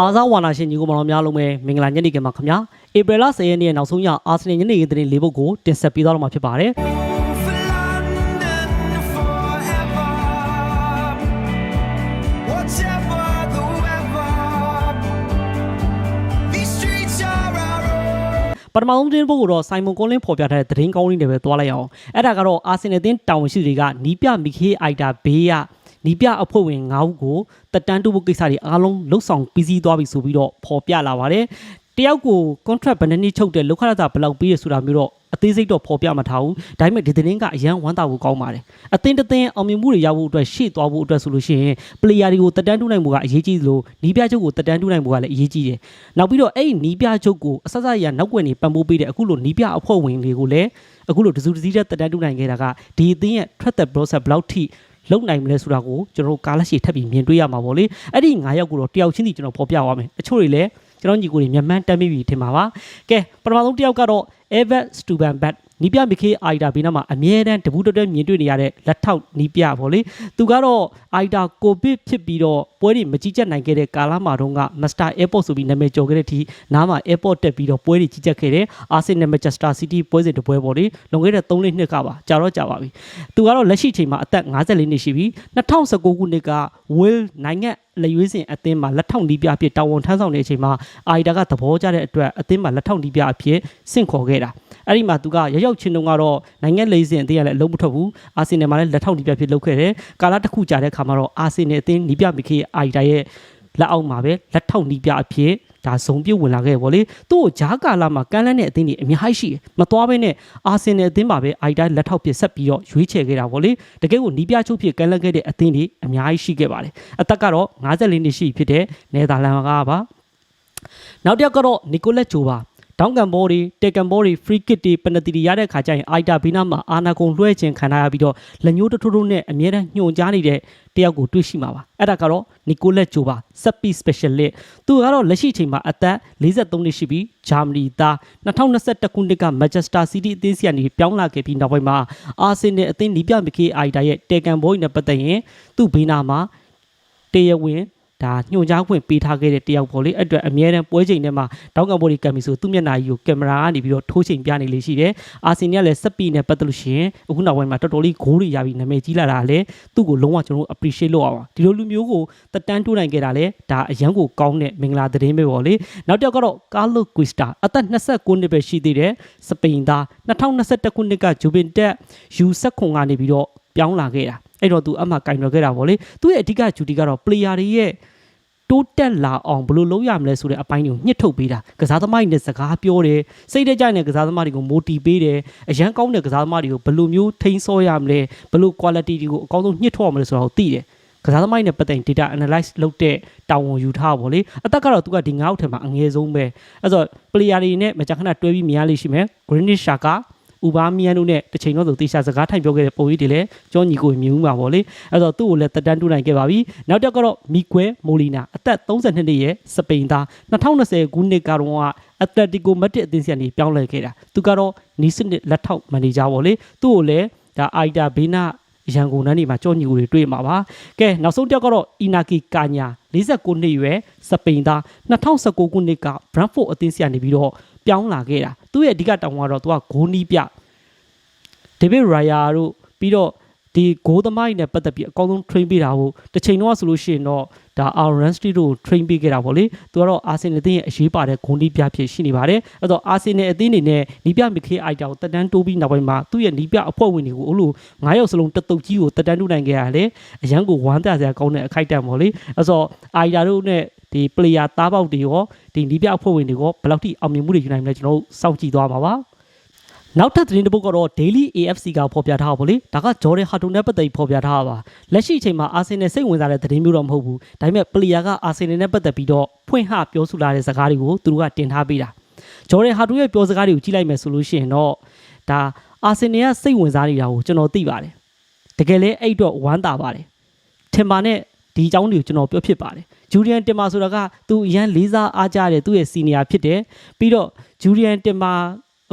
အားစားဝါနာရှင်ညီကိုမောင်တော်များလုံးပဲမင်္ဂလာညနေခင်းပါခင်ဗျာဧပြီလ10ရက်နေ့ရဲ့နောက်ဆုံးရအာဆင်နယ်ညနေခင်းသတင်းလေးပုဒ်ကိုတင်ဆက်ပေးသွားတော့မှာဖြစ်ပါတယ် For London forever, whatever the weather. These streets are our own. ပထမဆုံးသတင်းပုဒ်ကိုတော့ဆိုင်မွန်ကွန်လင်းဖော်ပြထားတဲ့သတင်းကောင်းလေးတွေပဲသွားလိုက်အောင်အဲ့ဒါကတော့အာဆင်နယ်တင်းတာဝန်ရှိသူတွေကနီးပြမီခေးအိုက်တာဘေးရ နီးပြအဖွဲ့ဝင်9ဦးကိုတက်တန်းတူဖို့ကိစ္စတွေအားလုံးလှုပ်ဆောင်ပြီးစီးသွားပြီဆိုပြီးတော့ဖော်ပြလာပါတယ်တယောက်ကို contract ဘယ်နှစ်နှစ်ချုပ်တယ်လောက်ခရတာဘယ်လောက်ပေးရဆိုတာမျိုးတော့အသေးစိတ်တော့ဖော်ပြမထားဘူးဒါပေမဲ့ဒီသတင်းကအရန်ဝမ်းသာဖို့ကောင်းပါတယ်အသင်းတစ်သင်းအောင်မြင်မှုတွေရဖို့အတွက်ရှေ့သွားဖို့အတွက်ဆိုလို့ရှိရင် player တွေကိုတက်တန်းတူးနိုင်မှုကအရေးကြီးသလိုနီးပြချုပ်ကိုတက်တန်းတူးနိုင်မှုကလည်းအရေးကြီးတယ်နောက်ပြီးတော့အဲ့ဒီနီးပြချုပ်ကိုအဆက်ဆက်ရနောက်ွယ်နေပံ့ပိုးပေးတဲ့အခုလိုနီးပြအဖွဲ့ဝင်တွေကိုလည်းအခုလိုတစုတစည်းတဲ့တက်တန်းတူးနိုင်ခဲ့တာကဒီအသင်းရဲ့ထွက်သက် process ဘယ်လောက်ထိ လုံနိုင်မလဲဆိုတာကိုကျွန်တော်တို့ကားလက်ရှိထပ်ပြီးမြင်တွေ့ရမှာပေါ့လေအဲ့ဒီ9ယောက်ကိုတော့တယောက်ချင်းစီကျွန်တော်ဖော်ပြသွားမယ်အချို့တွေလည်းကျွန်တော်ညီကိုတွေမြန်မှန်းတက်မိပြီထင်ပါပါကဲပထမဆုံးတစ်ယောက်ကတော့ Ever Stuban Bat နီးပြမခေအိုက်တာဘေးနားမှာအမြဲတမ်းတပူးတက်တက်မြင်တွေ့နေရတဲ့လက်ထောက်နီးပြပေါ့လေသူကတော့အိုက်တာကိုဗစ်ဖြစ်ပြီးတော့ပွဲတွေမကြီးကြပ်နိုင်ခဲ့တဲ့ကာလမှာတုန်းက Master Airport ဆိုပြီးနာမည်ကျော်ခဲ့တဲ့အထိနားမှာ Airport တက်ပြီးတော့ပွဲတွေကြီးကြပ်ခဲ့တယ်အာဆင်နယ် Manchester City ပွဲစဉ်တစ်ပွဲပေါ့လေလွန်ခဲ့တဲ့3နှစ်ကပါကြာတော့ကြာပါပြီသူကတော့လက်ရှိချိန်မှာအသက်54နှစ်ရှိပြီ2019ခုနှစ်က Will နိုင်ငံလက်ရွေးစင်အသင်းမှာလက်ထောက်နီးပြအဖြစ်တာဝန်ထမ်းဆောင်နေတဲ့အချိန်မှာအာရီတာကသဘောကျတဲ့အတွက်အသင်းမှာလက်ထောက်နီးပြအဖြစ်ဆင့်ခေါ်ခဲ့တာအဲ့ဒီမှာသူကရရောက်ချင်းတုန်းကတော့နိုင်ငံလေးစင်အသင်းကလည်းအလုံးမထွက်ဘူးအာဆင်နယ်မှာလည်းလက်ထောက်နီးပြဖြစ်လုပ်ခဲ့တယ်ကာလာတစ်ခုကြာတဲ့အခါမှာတော့အာဆင်နယ်အသင်းနီးပြမိခေအာရီတာရဲ့လက်အောက်မှာပဲလက်ထောက်နီးပြအဖြစ်ဒါဇုံပြုတ်ဝင်လာခဲ့ဗောလေသူ့ကိုဂျားကာလာမှာကမ်းလှမ်းတဲ့အသင်းတွေအများကြီးရှိတယ်မသွားဘဲနဲ့အာဆင်နယ်အသင်းမှာပဲအာရီတာလက်ထောက်ဖြစ်ဆက်ပြီးတော့ရွေးချယ်ခဲ့တာဗောလေတကယ်ကိုနီးပြချုပ်ဖြစ်ကမ်းလှမ်းခဲ့တဲ့အသင်းတွေအများကြီးရှိခဲ့ပါတယ်အသက်ကတော့54နှစ်ရှိပြီဖြစ်တဲ့နယ်သာလန်ကပါနောက်တစ်ယောက်ကတော့နီကိုလက်ဂျိုပါ တောင်းကန်ဘောတွေတေကန်ဘောတွေ free kick တွေပနတီတွေရတဲ့ခါကျရင်အိုက်တာဘီနာမှာအာနာကုံလွှဲခြင်းခံရပြီးတော့လက်ညှိုးတစ်ထိုးထိုးနဲ့အမြဲတမ်းညှို့ကြားနေတဲ့တယောက်ကိုတွေ့ရှိမှာပါအဲ့ဒါကတော့နီကိုလက်ဂျိုပါစက်ပီ specialist သူကတော့လက်ရှိချိန်မှာအသက်53နှစ်ရှိပြီးဂျာမနီသား2021ခုနှစ်က Manchester City အသင်းစီကနေပြောင်းလာခဲ့ပြီးနောက်ပိုင်းမှာအာဆင်နယ်အသင်းနီးပြမကေအိုက်တာရဲ့တေကန်ဘောတွေနဲ့ပတ်သက်ရင်သူ့ဘေးနာမှာတရားဝင် ဒါညွှန်ကြားခွင့်ပေးထားခဲ့တဲ့တယောက်ပေါ့လေအဲ့အတွက်အမြဲတမ်းပွဲချိန်ထဲမှာတောင်းကဘော်ဒီကံမီဆိုသူ့မျက်နှာကြီးကိုကင်မရာကနေပြီးတော့ထိုးချိန်ပြနေလေရှိတယ်။အာဆင်နယ်ကလည်းစက်ပီနဲ့ပတ်သက်လို့ရှိရင်အခုနောက်ပိုင်းမှာတော်တော်လေးဂိုးတွေရပြီးနာမည်ကြီးလာတာလည်းသူ့ကိုလုံးဝကျွန်တော်တို့ appreciate လုပ်အောင်ပါဒီလိုလူမျိုးကိုတက်တန်းတိုးနိုင်ခဲ့တာလည်းဒါအရန်ကိုကောင်းတဲ့မင်္ဂလာသတင်းပဲပေါ့လေ။နောက်တစ်ယောက်ကတော့ကာလိုကွီစတာအသက်29နှစ်ပဲရှိသေးတယ်စပိန်သား2021ခုနှစ်ကဂျူဗင်တက်ယူဆက်ခွန်ကနေပြီးတော့ပြောင်းလာခဲ့တာအဲ့တော့သူအမှကင်တော်ခဲ့တာပေါ့လေသူ့ရဲ့အဓိကဂျူတီကတော့ player တွေရဲ့ တိုးတက်လာအောင်ဘယ်လိုလုပ်ရမလဲဆိုတဲ့အပိုင်းတွေကိုညှစ်ထုတ်ပေးတာကစားသမားတွေနဲ့စကားပြောတယ်စိတ်တကြိုက်တဲ့ကစားသမားတွေကို motivate ပေးတယ်အရန်ကောင်းတဲ့ကစားသမားတွေကိုဘယ်လိုမျိုးထိန်းစောရမလဲဘယ်လို quality တွေကိုအကောင်းဆုံးညှစ်ထုတ်ရမလဲဆိုတာကိုသိတယ်ကစားသမားတွေနဲ့ပတ်သက်ရင် data analyze လုပ်တဲ့တာဝန်ယူထားပါဗောလေအသက်ကတော့သူကဒီငါးအောက်ထဲမှာအငယ်ဆုံးပဲအဲ့တော့ player တွေနဲ့မကြာခဏတွဲပြီးမြင်ရလိမ့်ရှိမယ် Greenish Shaka ဥပါမီယန်တို့နဲ့တစ်ချိန်တော့သူတေချာစကားထိုင်ပြောခဲ့တဲ့ပုံရိပ်တွေလည်းကျောညီကိုမြင်မှုပါဗောလေအဲ့တော့သူ့ကိုလည်းတက်တန်းတူးနိုင်ခဲ့ပါပြီနောက်တစ်ယောက်ကတော့မီကွဲမိုလီနာအသက်32နှစ်ရဲ့စပိန်သား2020ခုနှစ်ကတော့အက်တလက်တီကိုမက်ဒရစ်အသင်းစီကနေပြောင်းလဲခဲ့တာသူကတော့နီးစနစ်လက်ထောက်မန်နေဂျာဗောလေသူ့ကိုလည်းဒါအိုက်တာဘေးနာရန်ကုန်တန်းနေမှာကြောညီကိုတွေတွေ့မှာပါကဲနောက်ဆုံးတစ်ယောက်ကတော့အီနာကီကာညာ49နှစ်ရွယ်စပိန်သား2019ခုနှစ်က Brentford အသင်းစီကနေပြီးတော့ ပြောင်းလာခဲ့တာသူ့ရဲ့အဓိကတောင်းကတော့သူကဂိုးနီးပြဒေးဗစ်ရိုင်ယာတို့ပြီးတော့ ဒီဂိုးသမားကြီးနဲ့ပတ်သက်ပြီးအကောင်းဆုံး train ပေးတာကိုတစ်ချိန်တော့ဆိုလို့ရှိရင်တော့ဒါ Aaron Street တို့ train ပေးခဲ့တာပေါ့လေသူကတော့အာဆင်နယ်အသင်းရဲ့အရေးပါတဲ့ဂုဏ်တီးပြဖြစ်ရှိနေပါတယ်အဲ့တော့အာဆင်နယ်အသင်းအနေနဲ့နီးပြမခေအိုက်တာကိုတက်တန်းတိုးပြီးနောက်ပိုင်းမှာသူ့ရဲ့နီးပြအဖွဲ့ဝင်တွေကိုအဲ့လို9ရောက်စလုံးတက်တုတ်ကြီးကိုတက်တန်းတိုးနိုင်ခဲ့ရတယ်အရန်ကိုဝမ်းသာစရာကောင်းတဲ့အခိုက်အတန့်ပေါ့လေအဲ့တော့အိုက်တာတို့နဲ့ဒီ player သားပေါက်တွေရောဒီနီးပြအဖွဲ့ဝင်တွေရောဘယ်လောက်ထိအောင်မြင်မှုတွေယူနိုင်မလဲကျွန်တော်တို့စောင့်ကြည့်သွားပါပါ နောက်ထပ်သတင်းတစ်ပုဒ်ကတော့ Daily AFC ကဖော်ပြထားပါဗောလေဒါကဂျော်ဒန်ဟာတိုနဲ့ပတ်သက်ပြီးဖော်ပြထားတာပါလက်ရှိအချိန်မှာအာဆင်နယ်စိတ်ဝင်စားတဲ့သတင်းမျိုးတော့မဟုတ်ဘူးဒါပေမဲ့ပလီယာကအာဆင်နယ်နဲ့ပတ်သက်ပြီးတော့ဖွင့်ဟပြောဆိုလာတဲ့စကားတွေကိုသူတို့ကတင်ထားပေးတာဂျော်ဒန်ဟာတိုရဲ့ပြောစကားတွေကိုကြည့်လိုက်မယ်ဆိုလို့ရှိရင်တော့ဒါအာဆင်နယ်ကစိတ်ဝင်စားနေတာကိုကျွန်တော်သိပါတယ်တကယ်လဲအဲ့တော့ဝမ်းသာပါတယ်ထင်ပါနဲ့ဒီအကြောင်းတွေကိုကျွန်တော်ပြောဖြစ်ပါတယ်ဂျူရီယန်တင်မာဆိုတာကသူအရန်လေးစားအားကြတဲ့သူ့ရဲ့စီနီယာဖြစ်တယ်ပြီးတော့ဂျူရီယန်တင်မာ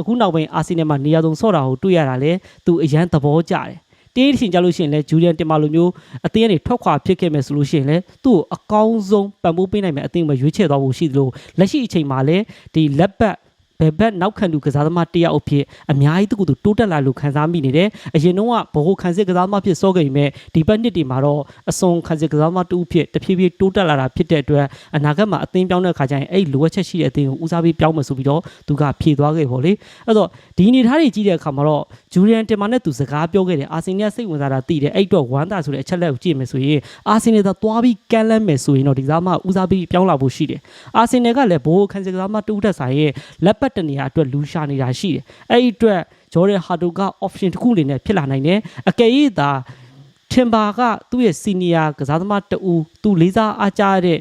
အခုနောက်ပိုင်းအာဆီနယ်မှာနေရာဆုံးဆော့တာကိုတွေ့ရတာလေသူအရန်သဘောကျတယ်တင်းထင်ကြလို့ရှိရင်လည်းဂျူလီယန်တင်မာလိုမျိုးအသင်းကနေထွက်ခွာဖြစ်ခဲ့မယ်ဆိုလို့ရှိရင်လည်းသူ့ကိုအကောင်းဆုံးပံ့ပိုးပေးနိုင်မယ်အသင်းမှာရွေးချယ်သွားဖို့ရှိသလိုလက်ရှိအချိန်မှာလည်းဒီလက်ပတ် ဘယ်ဘက်နောက်ခံသူကစားသမားတစ်ယောက်အဖြစ်အများကြီးသူကသူတိုးတက်လာလို့ခံစားမိနေတယ်အရင်တော့ကဘ ਹੁ ခံစစ်ကစားသမားဖြစ်စောခဲ့ပေမဲ့ဒီဘက်နှစ်တွေမှာတော့အစွန်ခံစစ်ကစားသမားတူဖြစ်တဖြည်းဖြည်းတိုးတက်လာတာဖြစ်တဲ့အတွက်အနာဂတ်မှာအသင်းပြောင်းတဲ့ခါကျရင်အဲ့လိုအပ်ချက်ရှိတဲ့အသင်းကိုဦးစားပေးပြောင်းမယ်ဆိုပြီးတော့သူကဖြေသွားခဲ့ပေါ့လေအဲ့တော့ဒီအနေထားတွေကြီးတဲ့အခါမှာတော့ဂျူလီယန်တင်မာနဲ့သူစကားပြောခဲ့တယ်အာဆင်နယ်စိတ်ဝင်စားတာသိတယ်အဲ့တော့ဝမ်းသာဆိုတဲ့အချက်လက်ကိုကြည့်မယ်ဆိုရင်အာဆင်နယ်သာသွားပြီးကမ်းလှမ်းမယ်ဆိုရင်တော့ဒီကစားမဦးစားပေးပြောင်းလာဖို့ရှိတယ်အာဆင်နယ်ကလည်းဘိုးခံစစ်ကစားမတူတက်ဆိုင်ရဲ့လက်ပတ်တနေရာအတွက်လူရှာနေတာရှိတယ်အဲ့ဒီအတွက်ဂျော်ဒန်ဟာတိုက option တစ်ခုအနေနဲ့ဖြစ်လာနိုင်တယ်အကယ်၍သာထင်ပါကသူ့ရဲ့စီနီယာကစားသမားတူသူလေးစားအားကြတဲ့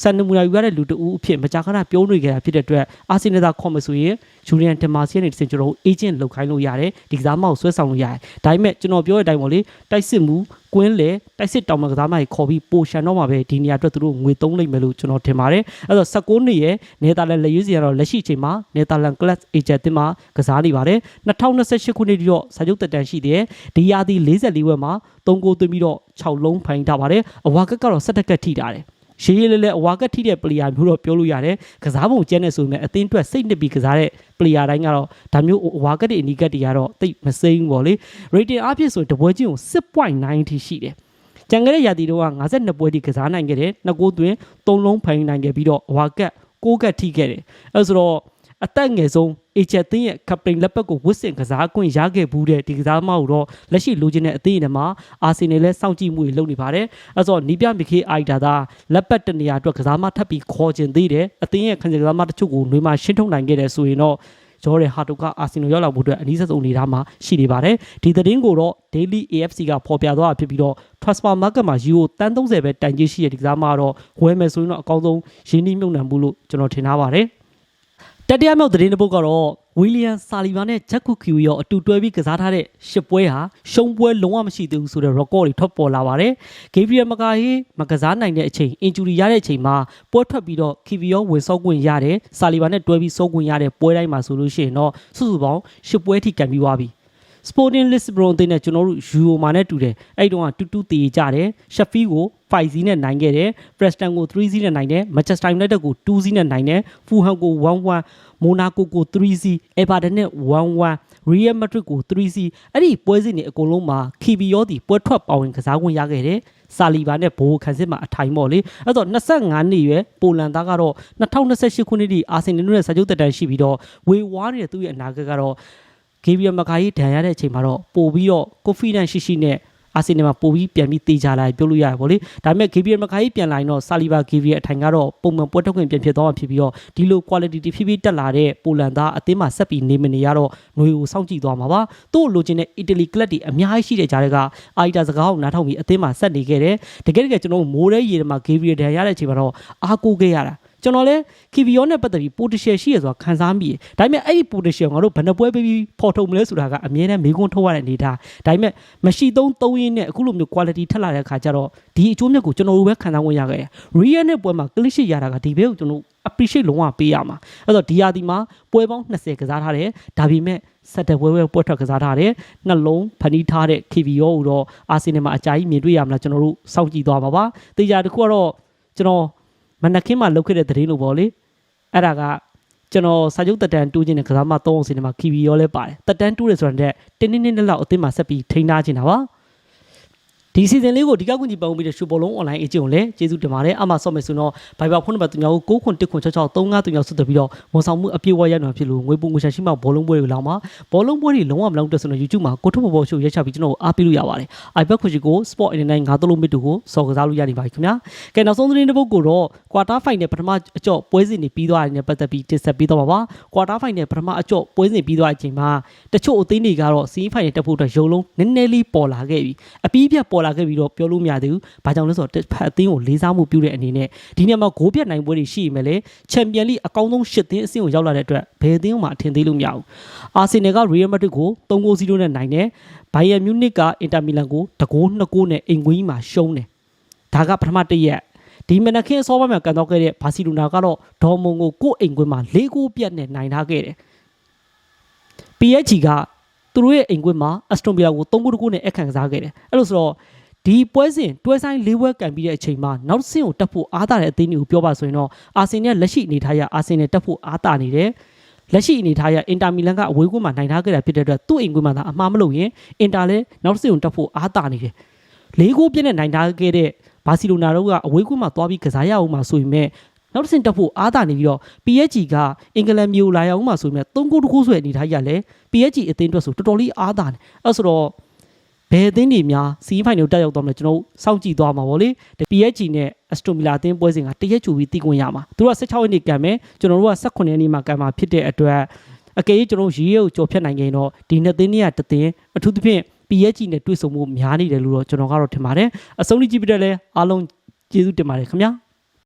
စန်နမူနာယူရတဲ့လူတူအဖြစ်မကြာခဏပြောနေကြတာဖြစ်တဲ့အတွက်အာဆင်နယ်သာခေါ်မဆိုရင်ဂျူလီယန်တမာစီယန်နေတစ်စင်ကျွန်တော်တို့အေဂျင့်လောက်ခိုင်းလို့ရတယ်ဒီကစားမကိုဆွဲဆောင်လို့ရတယ်ဒါပေမဲ့ကျွန်တော်ပြောတဲ့အတိုင်းပေါ့လေတိုက်စစ်မှုကွင်းလေတိုက်စစ်တောင်မကစားမကြီးခေါ်ပြီးပိုရှန်တော့မှာပဲဒီနေရာအတွက်သူတို့ငွေသုံးလိုက်မယ်လို့ကျွန်တော်ထင်ပါတယ်အဲ့တော့16နှစ်ရဲ့နယ်သာလန်လက်ရွေးစီကတော့လက်ရှိအချိန်မှာနယ်သာလန်ကလပ်အေဂျင့်တင်မှာကစားနေပါတယ်2028ခုနှစ်တိတော့စာချုပ်တက်တန်းရှိတယ်ဒီရာသီ44ဝက်မှာ3ဂိုးသွင်းပြီးတော့6လုံးဖိုင်ထားပါတယ်အဝါကက်ကတော့17ကက်ထိထားတယ် ရှေးရလေးလေးအဝါကက်ထိတဲ့ပလေယာမျိုးတော့ပြောလို့ရတယ်ကစားပုံကျဲနေဆိုပေမဲ့အသင်းအတွက်စိတ်နှစ်ပြီးကစားတဲ့ပလေယာတိုင်းကတော့ဒါမျိုးအဝါကက်တွေအနီကက်တွေကတော့တိတ်မစိမ့်ဘူးပေါ့လေ rating အဖြစ်ဆိုရင်တပွဲချင်းကို6.9ထိရှိတယ်ကြံခဲ့တဲ့ရာသီတော့52ပွဲထိကစားနိုင်ခဲ့တယ်နှစ်ကိုးသွင်း3လုံးဖိုင်နိုင်ခဲ့ပြီးတော့အဝါကက်6ကက်ထိခဲ့တယ်အဲဆိုတော့အသက်ငယ်ဆုံး အေချက်သင်းရဲ့ကပတိန်လက်ပတ်ကိုဝစ်စင်ကစားခွင့်ရခဲ့ဘူးတဲ့ဒီကစားသမားကိုတော့လက်ရှိလိုချင်တဲ့အသင်းတွေမှာအာဆင်နယ်လည်းစောင့်ကြည့်မှုတွေလုပ်နေပါတယ်အဲဆိုတော့နီးပြမခေအိုက်တာသာလက်ပတ်တနေရာအတွက်ကစားမထပ်ပြီးခေါ်ကျင်သေးတယ်အသင်းရဲ့ခံစားကစားမတချို့ကိုနှွေးမှရှင်းထုတ်နိုင်ခဲ့တယ်ဆိုရင်တော့ဂျော်ရဲဟာတိုကအာဆင်နယ်ရောက်လာဖို့အတွက်အနည်းဆုံးအနေထားမှာရှိနေပါတယ်ဒီသတင်းကိုတော့ Daily AFC ကဖော်ပြသွားတာဖြစ်ပြီးတော့ transfer market မှာ euro တန်း30ပဲတိုင်ကြီးရှိတဲ့ဒီကစားမကတော့ဝယ်မယ်ဆိုရင်တော့အကောင်းဆုံးရင်းနှီးမြှုပ်နှံမှုလို့ကျွန်တော်ထင်ထားပါတယ် တတိယမြောက်သတင်းတစ်ပုဒ်ကတော့ဝီလီယံဆာလီဗာနဲ့ဂျက်ကူကီရောအတူတွဲပြီးကစားထားတဲ့ရှစ်ပွဲဟာရှုံးပွဲလုံးဝမရှိသေးဘူးဆိုတဲ့ record တွေထွက်ပေါ်လာပါတယ်။ဂေဘရီယယ်မကာဟီမကစားနိုင်တဲ့အချိန်အင်ဂျူရီရတဲ့အချိန်မှာပွဲထွက်ပြီးတော့ကီဗီယောဝင်ဆော့ခွင့်ရတယ်။ဆာလီဗာနဲ့တွဲပြီးဆော့ခွင့်ရတဲ့ပွဲတိုင်းမှာဆိုလို့ရှိရင်တော့စုစုပေါင်းရှစ်ပွဲထိကန်ပြီးသွားပြီ။ Sporting Lisbon အသင်းနဲ့ကျွန်တော်တို့ Euro မှာနဲ့တူတယ်အဲ့တုန်းကတူတူတည်ကြတယ် Sheffield ကို5-0နဲ့နိုင်ခဲ့တယ် Preston ကို3-0နဲ့နိုင်တယ် Manchester United ကို2-0နဲ့နိုင်တယ် Fulham ကို1-1 Monaco ကို3-0 Everton နဲ့1-1 Real Madrid ကို3-0အဲ့ဒီပွဲစဉ်တွေအကုန်လုံးမှာ KBO ဒီပွဲထွက်ပါဝင်ကစားခွင့်ရခဲ့တယ်စာလီဘာနဲ့ဘိုးခန်းစစ်မှာအထိုင်ပေါ့လေအဲ့တော့25နှစ်ရွယ်ပိုလန်သားကတော့2028ခုနှစ်ထိအာဆင်နယ်နဲ့စာချုပ်တက်တန်းရှိပြီးတော့ဝေဝါးနေတဲ့သူ့ရဲ့အနာဂတ်ကတော့ ဂေဘရီယယ်မကာကြီးဒဏ်ရတဲ့အချိန်မှာတော့ပို့ပြီးတော့ confidence ရှိရှိနဲ့အာဆင်နယ်မှာပို့ပြီးပြန်ပြီးတေချာလာပြောလို့ရတယ်ဗောလေဒါပေမဲ့ဂေဘရီယယ်မကာကြီးပြန်လာရင်တော့ဆာလီဘာဂေဘရီယယ်အထိုင်ကတော့ပုံမှန်ပွဲထုတ်ခွင့်ပြန်ဖြစ်သွားမှာဖြစ်ပြီးတော့ဒီလို quality တဖြည်းဖြည်းတက်လာတဲ့ပိုလန်သားအသင်းမှာဆက်ပြီးနေမနေရတော့ຫນွေကိုစောင့်ကြည့်သွားမှာပါသူ့လိုချင်တဲ့အီတလီကလပ်တွေအများကြီးရှိတဲ့ကြားတွေကအာီတာစကားကိုနားထောင်ပြီးအသင်းမှာဆက်နေခဲ့တယ်တကယ်တကယ်ကျွန်တော်တို့မိုးရဲရေထဲမှာဂေဘရီယယ်ဒဏ်ရတဲ့အချိန်မှာတော့အားကိုးခဲ့ရတာ ကျွန်တော်လဲ KVO နဲ့ပတ်သက်ပြီး potential ရှိရဆိုတာခံစားမိတယ်။ဒါပေမဲ့အဲ့ဒီ potential ငါတို့ဘယ်နှပွဲပေးပြီးဖော်ထုတ်မလဲဆိုတာကအမြဲတမ်းမေးခွန်းထုတ်ရတဲ့အနေထား။ဒါပေမဲ့မရှိသုံးသုံးရင်းနဲ့အခုလိုမျိုး quality ထက်လာတဲ့အခါကျတော့ဒီအကျိုးမြတ်ကိုကျွန်တော်တို့ပဲခံစားဝင်ရခဲ့တယ်။ Real နဲ့ပွဲမှာ clean sheet ရတာကဒီဘဲကိုကျွန်တော် appreciate လုံးဝပေးရမှာ။အဲ့တော့ဒီဟာဒီမှာပွဲပေါင်း20ကစားထားတယ်။ဒါပေမဲ့ဆက်တဲ့ပွဲပွဲပွဲထွက်ကစားထားတယ်။နှလုံးဖဏီးထားတဲ့ KVO ကိုတော့အာဆင်နယ်မှာအကြိုက်မြင်တွေ့ရမလားကျွန်တော်တို့စောင့်ကြည့်သွားပါပါ။တေချာတစ်ခုကတော့ကျွန်တော် မနက်ခင်းမှာလုပ်ခဲ့တဲ့သတင်းလို့ပေါ့လေအဲ့ဒါကကျွန်တော်စာချုပ်တက်တန်းတူးခြင်းနဲ့ကစားမ၃အောင်စင်းမှာ KV ရောလဲပါတယ်တက်တန်းတူးရဆိုတဲ့တင်းတင်းတင်းလောက်အသင်းမှာဆက်ပြီးထိန်းထားခြင်းတာပါ ဒီ season လေးကိုဒီကောက်ကွန်ကြီးပုံပြီးတဲ့ရှူဘောလုံး online agent ကိုလည်းကျေးဇူးတင်ပါတယ်အမှဆော့မယ်ဆိုတော့ Viber ဖုန်းနံပါတ်3ကို9ခွန်1ခွန်66 35 3ရောက်ဆက်သွယ်ပြီးတော့ဝန်ဆောင်မှုအပြည့်အဝရနိုင်ဖြစ်လို့ငွေပုံငွေရှာရှိမှဘောလုံးပွဲတွေလောက်မှာဘောလုံးပွဲတွေလုံးဝမလောက်တဲ့ဆိုတော့ YouTube မှာကိုထုဘောဘောရှိုးရက်ချပြီးကျွန်တော်အားပေးလို့ရပါတယ် iPad ခွန်ကြီးကို Sport 89 9တလုံးမစ်တူကိုစော်ကစားလို့ရနေပါပြီခင်ဗျာကဲနောက်ဆုံးသတင်းတစ်ပုဒ်ကိုတော့ quarter final ပထမအကြော့ပွဲစဉ်တွေပြီးသွားတယ်နဲ့ပတ်သက်ပြီးတင်ဆက်ပေးတော့ပါပါ quarter final ပထမအကြော့ပွဲစဉ်ပြီးသွားတဲ့အချိန်မှာတချို့အသင်းတွေကတော့ semi final တက်ဖို့အတွက်ရုံလုံးနည်းနည်းလေးပေါ်လာခဲ့ပြီအပြီးပြတ်ပေါ်လာခဲ့ပြီးတော့ပြောလို့မရသေးဘူးဘာကြောင့်လဲဆိုတော့တစ်ဖက်အသင်းကိုလေးစားမှုပြုတဲ့အနေနဲ့ဒီနေ့မှာဂိုးပြတ်နိုင်ပွဲတွေရှိရမယ်လေချန်ပီယံလိအကောင်းဆုံးရှစ်သင်းအဆင့်ကိုရောက်လာတဲ့အတွက်ဘယ်အသင်းမှအထင်သေးလို့မရဘူးအာဆင်နယ်က Real Madrid ကို3-0နဲ့နိုင်တယ်ဘိုင်ယန်မြူးနစ်ကအင်တာမီလန်ကိုတကိုး2ဂိုးနဲ့အိမ်ကွင်းကြီးမှာရှုံးတယ်ဒါကပထမတစ်ရက်ဒီမနက်ခင်းအစောပိုင်းမှာကန်တော့ခဲ့တဲ့ဘာစီလိုနာကတော့ဒေါ်မွန်ကိုကိုယ့်အိမ်ကွင်းမှာ၄ဂိုးပြတ်နဲ့နိုင်ထားခဲ့တယ် PSG က သူတို့ရဲ့အိမ်ကွင်းမှာအက်စတွန်ဗီလာကို3ဂိုးတကူနဲ့အခန့်ကစားခဲ့တယ်အဲ့လိုဆိုတော့ဒီပွဲစဉ်တွဲဆိုင်၄ပွဲကန်ပြီးတဲ့အချိန်မှာနောက်တစ်ဆင့်ကိုတက်ဖို့အားတာတဲ့အသင်းတွေကိုပြောပါဆိုရင်တော့အာဆင်နယ်လက်ရှိအနေထားရအာဆင်နယ်တက်ဖို့အားတာနေတယ်လက်ရှိအနေထားရအင်တာမီလန်ကအဝေးကွင်းမှာနိုင်ထားခဲ့တာဖြစ်တဲ့အတွက်သူ့အိမ်ကွင်းမှာသာအမှားမလုပ်ရင်အင်တာလည်းနောက်တစ်ဆင့်ကိုတက်ဖို့အားတာနေတယ်၄ဂိုးပြည့်နဲ့နိုင်ထားခဲ့တဲ့ဘာစီလိုနာတို့ကအဝေးကွင်းမှာသွားပြီးကစားရအောင်မှာဆိုရင်မဲ့ နောက်တစ်ဆင့်တက်ဖို့အားတာနေပြီးတော့ PSG ကအင်္ဂလန်မျိုးလာရအောင်မှာဆိုရင်မဲ့၃ဂိုးတကူဆိုတဲ့အနေထားရလဲ PSG အသင်းအတွက်ဆိုတော်တော်လေးအားတာနေအဲ့ဆိုတော့ဘယ်အသင်းတွေများစီးဖိုင်ကိုတက်ရောက်တော့မလဲကျွန်တော်တို့စောင့်ကြည့်သွားမှာဗောလေဒီ PSG နဲ့ Aston Villa အသင်းပွဲစဉ်ကတရက်ချူပြီးတည်ခွင့်ရမှာသူတို့က16ရက်နေ့ကန်မယ်ကျွန်တော်တို့က18ရက်နေ့မှာကန်မှာဖြစ်တဲ့အတွက်အကယ်၍ကျွန်တော်တို့ရေးရုပ်ကြော်ဖြတ်နိုင်ရင်တော့ဒီနှစ်သင်းတွေကတသင်းအထူးသဖြင့် PSG နဲ့တွေ့ဆုံမှုများနေတယ်လို့တော့ကျွန်တော်ကတော့ထင်ပါတယ်အဆုံးထိကြည့်ပြတဲ့လဲအားလုံးကျေးဇူးတင်ပါတယ်ခင်ဗျာ